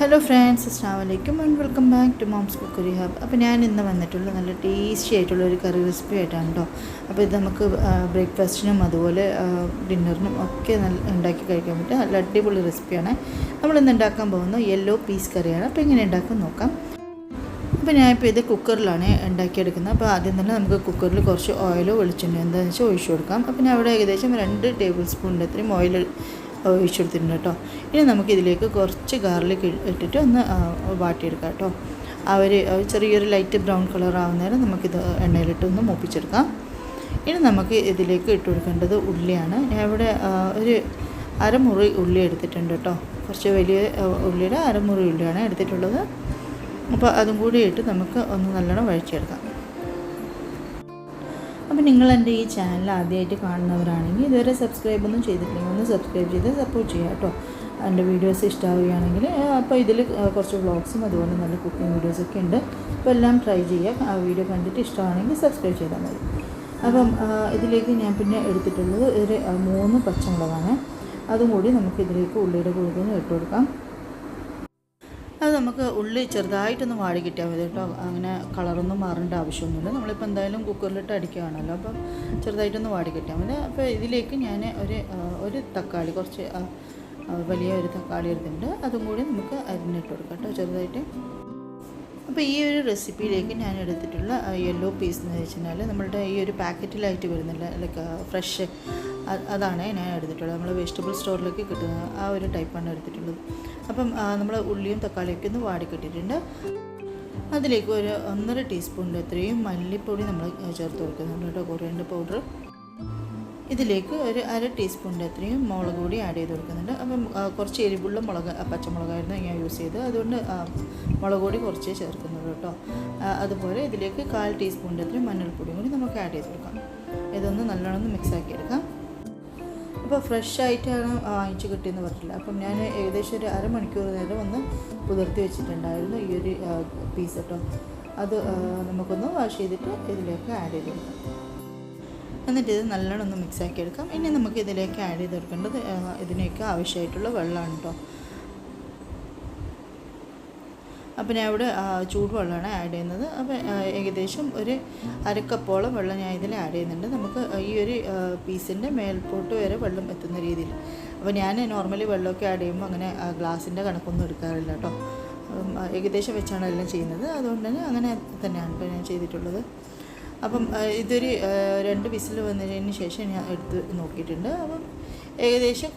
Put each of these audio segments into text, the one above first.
Hello friends അസ്സാം വലൈക്കും and welcome back to mom's cookery hub അപ്പോൾ ഞാൻ ഇന്ന് വന്നിട്ടുള്ള നല്ല ടേസ്റ്റി ആയിട്ടുള്ള ഒരു കറി റെസിപ്പി ആയിട്ടാണ് കേട്ടോ അപ്പോൾ ഇത് നമുക്ക് ബ്രേക്ക്ഫാസ്റ്റിനും അതുപോലെ ഡിന്നറിനും ഒക്കെ നല്ല ഉണ്ടാക്കി കഴിക്കാൻ പറ്റും നല്ല അടിപൊളി റെസിപ്പിയാണ് നമ്മളിന്ന് ഉണ്ടാക്കാൻ പോകുന്നത് യെല്ലോ പീസ് കറിയാണ് അപ്പോൾ എങ്ങനെ ഉണ്ടാക്കാൻ നോക്കാം. അപ്പോൾ ഞാനിപ്പോൾ ഇത് കുക്കറിലാണ് ഉണ്ടാക്കിയെടുക്കുന്നത്. അപ്പോൾ ആദ്യം തന്നെ നമുക്ക് കുക്കറിൽ കുറച്ച് ഓയിലോ വെളിച്ചെണ്ണയോ എന്താണെന്ന് വെച്ചാൽ ഒഴിച്ചു കൊടുക്കാം. അപ്പോൾ ഞാൻ അവിടെ ഏകദേശം രണ്ട് ടേബിൾ സ്പൂണിന്റെ അത്രയും ഓയിൽ ഒഴിച്ചു കൊടുത്തിട്ടുണ്ട് കേട്ടോ. ഇനി നമുക്ക് ഇതിലേക്ക് കുറച്ച് ഗാർലിക് ഇട്ടിട്ട് ഒന്ന് വാട്ടിയെടുക്കാം കേട്ടോ. അവർ ചെറിയൊരു ലൈറ്റ് ബ്രൗൺ കളർ ആവുന്നേരം നമുക്കിത് എണ്ണയിലിട്ട് ഒന്ന് മൂപ്പിച്ചെടുക്കാം. ഇനി നമുക്ക് ഇതിലേക്ക് ഇട്ട് കൊടുക്കേണ്ടത് ഉള്ളിയാണ്. ഞാൻ ഇവിടെ ഒരു അരമുറി ഉള്ളി എടുത്തിട്ടുണ്ട് കേട്ടോ. കുറച്ച് വലിയ ഉള്ളിയുടെ അരമുറി ഉള്ളിയാണ് എടുത്തിട്ടുള്ളത്. അപ്പോൾ അതും കൂടി ഇട്ട് നമുക്ക് ഒന്ന് നല്ലോണം വഴിച്ചെടുക്കാം അപ്പോൾ നിങ്ങൾ എന്റെ ഈ ചാനൽ ആദ്യമായിട്ട് കാണുന്നവരാണെങ്കിൽ ഇതുവരെ സബ്സ്ക്രൈബ് ഒന്നും ചെയ്തിട്ടില്ലെങ്കിൽ ഒന്ന് സബ്സ്ക്രൈബ് ചെയ്ത് സപ്പോർട്ട് ചെയ്യുക കേട്ടോ. എന്റെ വീഡിയോസ് ഇഷ്ടമാവുകയാണെങ്കിൽ അപ്പോൾ ഇതിൽ കുറച്ച് വ്ളോഗ്സും അതുപോലെ നല്ല കുക്കിംഗ് വീഡിയോസൊക്കെ ഉണ്ട്. അപ്പോൾ എല്ലാം ട്രൈ ചെയ്യുക. ആ വീഡിയോ കണ്ടിട്ട് ഇഷ്ടമാണെങ്കിൽ സബ്സ്ക്രൈബ് ചെയ്താൽ മതി. അപ്പം ഇതിലേക്ക് ഞാൻ പിന്നെ എടുത്തിട്ടുള്ളത് ഒരു മൂന്ന് പച്ചമുളകാണ്. അതും കൂടി നമുക്ക് ഇതിലേക്ക് ഉള്ളിയുടെ കൂടെ ഒന്ന് ഇട്ട് കൊടുക്കാം. നമുക്ക് ഉള്ളി ചെറുതായിട്ടൊന്ന് വാടി കിട്ടിയാൽ മതി കേട്ടോ. അങ്ങനെ കളറൊന്നും മാറേണ്ട ആവശ്യമൊന്നുമില്ല. നമ്മളിപ്പോൾ എന്തായാലും കുക്കറിലിട്ട് അടിക്കുകയാണല്ലോ. അപ്പം ചെറുതായിട്ടൊന്ന് വാടി കിട്ടിയാൽ മതി. അപ്പോൾ ഇതിലേക്ക് ഞാൻ ഒരു ഒരു തക്കാളി കുറച്ച് വലിയ ഒരു തക്കാളി എടുത്തിട്ടുണ്ട്. അതും കൂടി നമുക്ക് അരിഞ്ഞിട്ട് കൊടുക്കാം കേട്ടോ ചെറുതായിട്ട്. അപ്പോൾ ഈ ഒരു റെസിപ്പിയിലേക്ക് ഞാൻ എടുത്തിട്ടുള്ള യെല്ലോ പീസ് എന്ന് വെച്ചാൽ നമ്മളുടെ ഈ ഒരു പാക്കറ്റിലായിട്ട് വരുന്നില്ല ലൈക്ക് ഫ്രഷ് അതാണ് ഞാൻ എടുത്തിട്ടുള്ളത്. നമ്മൾ വെജിറ്റബിൾ സ്റ്റോറിലേക്ക് കിട്ടുന്ന ആ ഒരു ടൈപ്പാണ് എടുത്തിട്ടുള്ളത്. അപ്പം നമ്മൾ ഉള്ളിയും തക്കാളിയൊക്കെ ഒന്ന് വാടിക്കിട്ടിട്ടുണ്ട് അതിലേക്ക് ഒരു ഒന്നര ടീസ്പൂണിന്റെ അത്രയും മല്ലിപ്പൊടി നമ്മൾ ചേർത്ത് കൊടുക്കുന്നുണ്ട് കേട്ടോ. കൊറിയന്റെ പൗഡർ ഇതിലേക്ക് ഒരു അര ടീസ്പൂണിന്റെ അത്രയും മുളക് പൊടി ആഡ് ചെയ്ത് കൊടുക്കുന്നുണ്ട്. അപ്പം കുറച്ച് എരിവുള്ള മുളക് പച്ചമുളകായിരുന്നു ഞാൻ യൂസ് ചെയ്ത് അതുകൊണ്ട് മുളക് പൊടി കുറച്ചേ ചേർക്കുന്നുള്ളൂ കേട്ടോ. അതുപോലെ ഇതിലേക്ക് കാൽ ടീസ്പൂണിന്റെ അത്രയും മഞ്ഞൾപ്പൊടിയും കൂടി നമുക്ക് ആഡ് ചെയ്ത് കൊടുക്കാം. ഇതൊന്ന് നല്ലോണം ഒന്ന് മിക്സ് ആക്കി എടുക്കാം. അപ്പോൾ ഫ്രഷ് ആയിട്ടാണ് വാങ്ങിച്ച് കിട്ടിയെന്ന് പറഞ്ഞില്ല അപ്പം ഞാൻ ഏകദേശം ഒരു അരമണിക്കൂർ നേരം ഒന്ന് പുതിർത്തി വെച്ചിട്ടുണ്ടായിരുന്നു ഈ ഒരു പീസ് കേട്ടോ. അത് നമുക്കൊന്ന് വാഷ് ചെയ്തിട്ട് ഇതിലേക്ക് ആഡ് ചെയ്ത് കൊടുക്കാം. എന്നിട്ട് ഇത് നല്ലോണം ഒന്ന് മിക്സ് ആക്കി എടുക്കാം. ഇനി നമുക്ക് ഇതിലേക്ക് ആഡ് ചെയ്ത് കൊടുക്കേണ്ടത് ഇതിനൊക്കെ ആവശ്യമായിട്ടുള്ള വെള്ളമാണ് കേട്ടോ. അപ്പം ഞാൻ ഇവിടെ ചൂടുവെള്ളമാണ് ആഡ് ചെയ്യുന്നത്. അപ്പോൾ ഏകദേശം ഒരു അരക്കപ്പോളം വെള്ളം ഞാൻ ഇതിൽ ആഡ് ചെയ്യുന്നുണ്ട്. നമുക്ക് ഈ ഒരു പീസിന്റെ മേൽപോട്ട് വരെ വെള്ളം എത്തുന്ന രീതിയിൽ. അപ്പോൾ ഞാൻ നോർമലി വെള്ളമൊക്കെ ആഡ് ചെയ്യുമ്പോൾ അങ്ങനെ ഗ്ലാസിന്റെ കണക്കൊന്നും എടുക്കാറില്ല കേട്ടോ ഏകദേശം വെച്ചാണ് എല്ലാം ചെയ്യുന്നത്. അതുകൊണ്ട് തന്നെ അങ്ങനെ തന്നെയാണ് ഇപ്പോൾ ഞാൻ ചെയ്തിട്ടുള്ളത്. അപ്പം ഇതൊരു രണ്ട് വിസിൽ വന്നതിന് ശേഷം ഞാൻ എടുത്ത് നോക്കിയിട്ടുണ്ട്. അപ്പം ഏകദേശം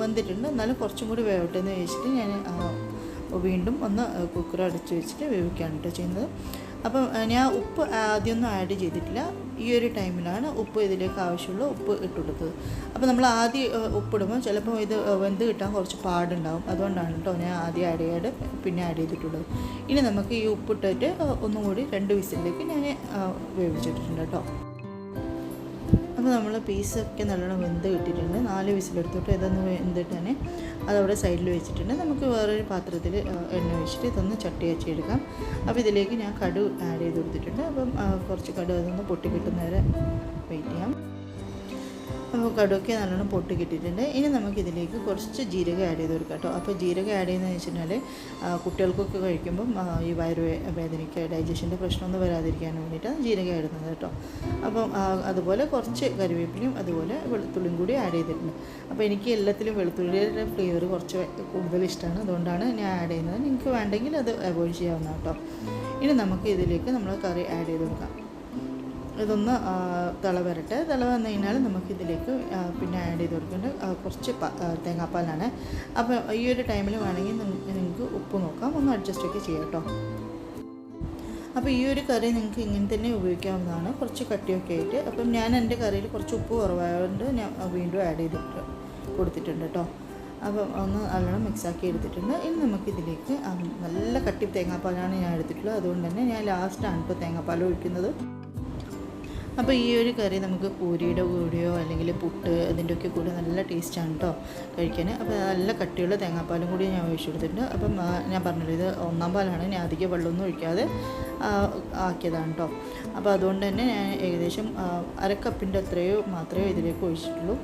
വന്നിട്ടുണ്ട്. എന്നാലും കുറച്ചും കൂടി വേവട്ടെ എന്ന് വെച്ചിട്ട് ഞാൻ വീണ്ടും ഒന്ന് കുക്കർ അടച്ച് വെച്ചിട്ട് വേവിക്കുകയാണ് കേട്ടോ ചെയ്യുന്നത്. അപ്പം ഞാൻ ഉപ്പ് ആദ്യമൊന്നും ആഡ് ചെയ്തിട്ടില്ല. ഈ ഒരു ടൈമിലാണ് ഉപ്പ് ഇതിലേക്ക് ആവശ്യമുള്ള ഉപ്പ് ഇട്ട് കൊടുത്തത് അപ്പോൾ നമ്മൾ ആദ്യം ഉപ്പ് ഉപ്പിടുമ്പോൾ ചിലപ്പോൾ ഇത് വെന്ത് കിട്ടാൻ കുറച്ച് പാടുണ്ടാവും. അതുകൊണ്ടാണ് കേട്ടോ ഞാൻ ആദ്യം ആഡ് ചെയ്യാതെ പിന്നെ ആഡ് ചെയ്തിട്ടുള്ളത്. ഇനി നമുക്ക് ഈ ഉപ്പിട്ടിട്ട് ഒന്നും കൂടി രണ്ട് വിസിലേക്ക് ഞാൻ വേവിച്ചിട്ടിട്ടുണ്ട് കേട്ടോ അപ്പോൾ നമ്മൾ പീസൊക്കെ നല്ലോണം വെന്ത് കിട്ടിയിട്ടുണ്ട്. നാല് വിസിലെടുത്തിട്ട് ഇതൊന്ന് വെന്തിട്ട് തന്നെ അതവിടെ സൈഡിൽ വെച്ചിട്ടുണ്ട്. നമുക്ക് വേറൊരു പാത്രത്തിൽ എണ്ണ ഒഴിച്ചിട്ട് ഇതൊന്ന് ചട്ടി വെച്ചെടുക്കാം അപ്പോൾ ഇതിലേക്ക് ഞാൻ കടു ആഡ് ചെയ്ത് കൊടുത്തിട്ടുണ്ട്. അപ്പം കുറച്ച് കടു അതൊന്ന് പൊട്ടി കിട്ടുന്നവരെ വെയിറ്റ് ചെയ്യാം. അപ്പോൾ കടുവയ്ക്ക് നല്ലോണം പൊട്ടി കിട്ടിയിട്ടുണ്ട് ഇനി നമുക്കിതിലേക്ക് കുറച്ച് ജീരകം ആഡ് ചെയ്ത് കൊടുക്കാം കേട്ടോ. അപ്പോൾ ജീരകം ആഡ് ചെയ്യുന്നതെന്ന് വെച്ചിട്ടുണ്ടെങ്കിൽ കുട്ടികൾക്കൊക്കെ കഴിക്കുമ്പം ഈ വയറ് വേദനയ്ക്ക് ഡൈജഷന്റെ പ്രശ്നമൊന്നും വരാതിരിക്കാൻ വേണ്ടിയിട്ടാണ് ജീരകം ഇടുന്നത് കേട്ടോ. അപ്പം അതുപോലെ കുറച്ച് കറിവേപ്പിലയും അതുപോലെ വെളുത്തുള്ളിയും കൂടി ആഡ് ചെയ്തിട്ടുണ്ട്. അപ്പോൾ എനിക്ക് എല്ലാത്തിലും വെളുത്തുള്ളിയുടെ ഫ്ലേവർ കുറച്ച് കൂടുതൽ ഇഷ്ടമാണ്. അതുകൊണ്ടാണ് ഞാൻ ആഡ് ചെയ്യുന്നത്. നിങ്ങൾക്ക് വേണ്ടെങ്കിൽ അത് അവോയ്ഡ് ചെയ്യാവുന്ന കേട്ടോ. ഇനി നമുക്ക് ഇതിലേക്ക് നമ്മൾ കറി ആഡ് ചെയ്ത് കൊടുക്കാം. ഇതൊന്ന് തിള വരട്ടെ തിള വന്നു കഴിഞ്ഞാൽ നമുക്കിതിലേക്ക് പിന്നെ ആഡ് ചെയ്ത് കൊടുക്കേണ്ട കുറച്ച് തേങ്ങാപ്പാലാണ്. അപ്പോൾ ഈ ഒരു ടൈമിൽ വേണമെങ്കിൽ നിങ്ങൾക്ക് ഉപ്പ് നോക്കാം. ഒന്ന് അഡ്ജസ്റ്റ് ഒക്കെ ചെയ്യാം കേട്ടോ. അപ്പോൾ ഈ ഒരു കറി നിങ്ങൾക്ക് ഇങ്ങനെ തന്നെ ഉപയോഗിക്കാവുന്നതാണ്. കുറച്ച് കട്ടിയൊക്കെ ആയിട്ട്. അപ്പം ഞാൻ എന്റെ കറിയിൽ കുറച്ച് ഉപ്പ് കുറവായതുകൊണ്ട് ഞാൻ വീണ്ടും ആഡ് ചെയ്തിട്ട് കൊടുത്തിട്ടുണ്ട് കേട്ടോ. അപ്പം ഒന്ന് നല്ലോണം മിക്സാക്കി എടുത്തിട്ടുണ്ട്. ഇനി നമുക്കിതിലേക്ക് നല്ല കട്ടി തേങ്ങാപ്പാലാണ് ഞാൻ എടുത്തിട്ടുള്ളത്. അതുകൊണ്ട് തന്നെ ഞാൻ ലാസ്റ്റാണ് ഇപ്പോൾ തേങ്ങാപ്പാൽ ഒഴിക്കുന്നത്. അപ്പോൾ ഈ ഒരു കറി നമുക്ക് പൂരിയുടെ കൂടെയോ അല്ലെങ്കിൽ പുട്ട് ഇതിന്റെയൊക്കെ കൂടെ നല്ല ടേസ്റ്റാണ് കേട്ടോ കഴിക്കാൻ. അപ്പോൾ നല്ല കട്ടിയുള്ള തേങ്ങാപ്പാലും കൂടി ഞാൻ ഒഴിച്ചു കൊടുത്തിട്ടുണ്ട്. അപ്പം ഞാൻ പറഞ്ഞല്ലോ ഇത് ഒന്നാം പാലാണ്. ഞാൻ അധികം വെള്ളമൊന്നും ഒഴിക്കാതെ ആക്കിയതാണ് കേട്ടോ അപ്പോൾ അതുകൊണ്ട് തന്നെ ഞാൻ ഏകദേശം അരക്കപ്പിന്റെ അര കപ്പിന്റെ അത്രയോ മാത്രമേ ഇതിലേക്ക് ഒഴിച്ചിട്ടുള്ളൂ.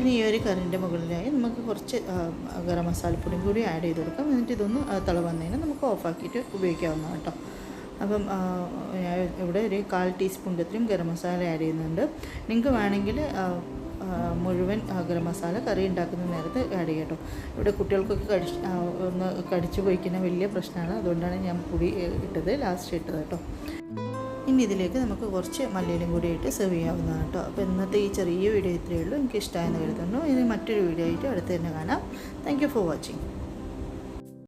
ഇനി ഈ ഒരു കറിന്റെ മുകളിലായി നമുക്ക് കുറച്ച് ഗരം മസാലപ്പൊടിയും കൂടി ആഡ് ചെയ്ത് കൊടുക്കാം. എന്നിട്ട് ഇതൊന്ന് തിളവന്നതിന് തിള വന്നതിന് നമുക്ക് ഓഫാക്കിയിട്ട് ഉപയോഗിക്കാവുന്നതാണ് കേട്ടോ അപ്പം ഇവിടെ ഒരു കാൽ ടീസ്പൂൺ ഇത്രയും ഗരം മസാല ആഡ് ചെയ്യുന്നുണ്ട്. നിങ്ങൾക്ക് വേണമെങ്കിൽ മുഴുവൻ ഗരം മസാല കറി ഉണ്ടാക്കുന്ന നേരത്ത് ആഡ് ചെയ്യട്ടോ ഇവിടെ കുട്ടികൾക്കൊക്കെ കടിച്ച് ഒന്ന് കടിച്ചു പോയിക്കുന്ന വലിയ പ്രശ്നമാണ്. അതുകൊണ്ടാണ് ഞാൻ പൊടി ഇട്ടത് ലാസ്റ്റ് ഇട്ടത് കേട്ടോ. ഇനി ഇതിലേക്ക് നമുക്ക് കുറച്ച് മല്ലിയിലും കൂടി ഇട്ട് സെർവ് ചെയ്യാവുന്നതാണ് കേട്ടോ. അപ്പോൾ ഇന്നത്തെ ഈ ചെറിയ വീഡിയോ ഇത്രയേ ഉള്ളൂ. എനിക്ക് ഇഷ്ടമായെന്ന് കരുതുന്നു. ഇനി മറ്റൊരു വീഡിയോ ആയിട്ട് അടുത്ത് തന്നെ കാണാം. Thank for watching